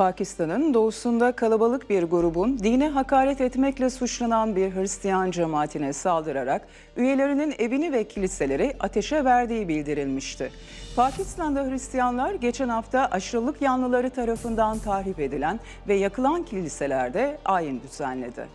Pakistan'ın doğusunda kalabalık bir grubun dine hakaret etmekle suçlanan bir Hristiyan cemaatine saldırarak üyelerinin evini ve kiliseleri ateşe verdiği bildirilmişti. Pakistan'da Hristiyanlar geçen hafta aşırılık yanlıları tarafından tahrip edilen ve yakılan kiliselerde ayin düzenledi.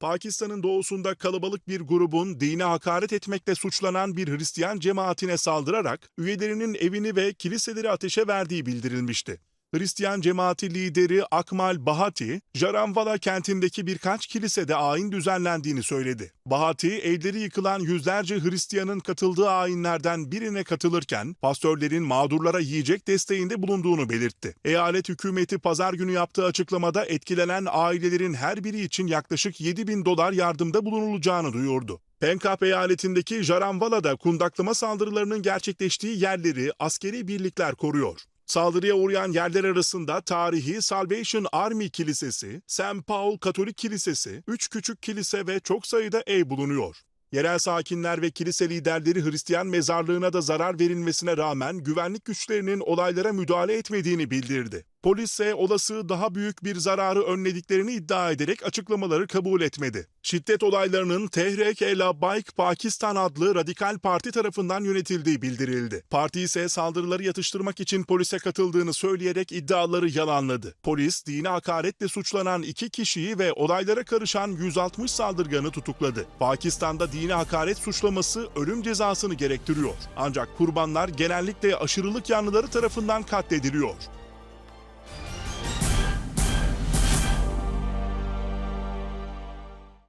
Pakistan'ın doğusunda kalabalık bir grubun dine hakaret etmekle suçlanan bir Hristiyan cemaatine saldırarak üyelerinin evini ve kiliseleri ateşe verdiği bildirilmişti. Hristiyan cemaati lideri Akmal Bahati, Jaranwala kentindeki birkaç kilisede ayin düzenlendiğini söyledi. Bahati, evleri yıkılan yüzlerce Hristiyanın katıldığı ayinlerden birine katılırken pastörlerin mağdurlara yiyecek desteğinde bulunduğunu belirtti. Eyalet hükümeti pazar günü yaptığı açıklamada etkilenen ailelerin her biri için yaklaşık 7 bin dolar yardımda bulunulacağını duyurdu. Pencap eyaletindeki Jaranwala'da kundaklama saldırılarının gerçekleştiği yerleri askeri birlikler koruyor. Saldırıya uğrayan yerler arasında tarihi Salvation Army Kilisesi, St. Paul Katolik Kilisesi, üç küçük kilise ve çok sayıda ev bulunuyor. Yerel sakinler ve kilise liderleri Hristiyan mezarlığına da zarar verilmesine rağmen güvenlik güçlerinin olaylara müdahale etmediğini bildirdi. Polis ise olası daha büyük bir zararı önlediklerini iddia ederek açıklamaları kabul etmedi. Şiddet olaylarının Tehrek el Bayk Pakistan adlı radikal parti tarafından yönetildiği bildirildi. Parti ise saldırıları yatıştırmak için polise katıldığını söyleyerek iddiaları yalanladı. Polis dine hakaretle suçlanan iki kişiyi ve olaylara karışan 160 saldırganı tutukladı. Pakistan'da dine hakaret suçlaması ölüm cezasını gerektiriyor. Ancak kurbanlar genellikle aşırılık yanlıları tarafından katlediliyor.